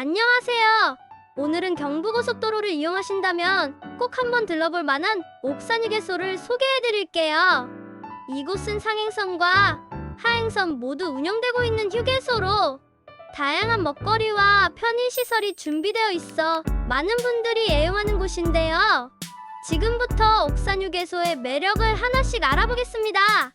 안녕하세요. 오늘은 경부고속도로를 이용하신다면 꼭 한번 들러볼 만한 옥산 휴게소를 소개해 드릴게요. 이곳은 상행선과 하행선 모두 운영되고 있는 휴게소로 다양한 먹거리와 편의시설이 준비되어 있어 많은 분들이 애용하는 곳인데요. 지금부터 옥산 휴게소의 매력을 하나씩 알아보겠습니다.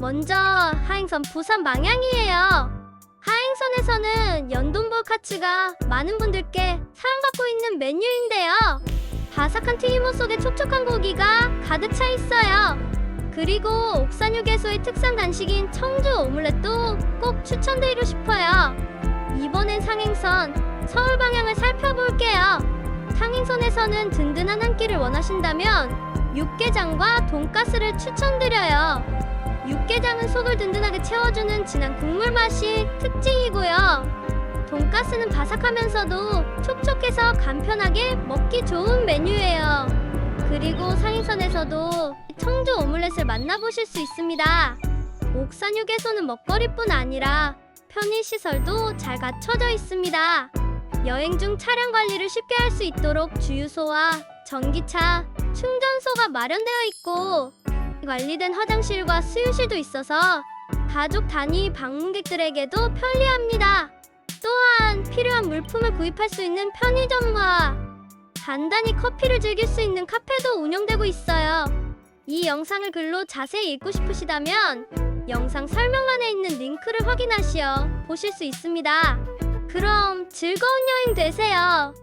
먼저 하행선 부산 방향이에요. 하행선에서는 연돈볼 카츠가 많은 분들께 사랑받고 있는 메뉴인데요. 바삭한 튀김옷 속에 촉촉한 고기가 가득 차 있어요. 그리고 옥산 휴게소의 특산 간식인 청주 오믈렛도 꼭 추천드리고 싶어요. 이번엔 상행선 서울 방향을 살펴볼게요. 상행선에서는 든든한 한 끼를 원하신다면 육개장과 돈가스를 추천드려요. 육개장은 속을 든든하게 채워주는 진한 국물 맛이 특징이고요. 돈가스는 바삭하면서도 촉촉해서 간편하게 먹기 좋은 메뉴예요. 그리고 상인선에서도 청주 오믈렛을 만나보실 수 있습니다. 옥산 휴게소는 먹거리뿐 아니라 편의시설도 잘 갖춰져 있습니다. 여행 중 차량 관리를 쉽게 할 수 있도록 주유소와 전기차, 충전소가 마련되어 있고 관리된 화장실과 수유실도 있어서 가족 단위 방문객들에게도 편리합니다. 또한 필요한 물품을 구입할 수 있는 편의점과 간단히 커피를 즐길 수 있는 카페도 운영되고 있어요. 이 영상을 글로 자세히 읽고 싶으시다면 영상 설명란에 있는 링크를 확인하시어 보실 수 있습니다. 그럼 즐거운 여행 되세요.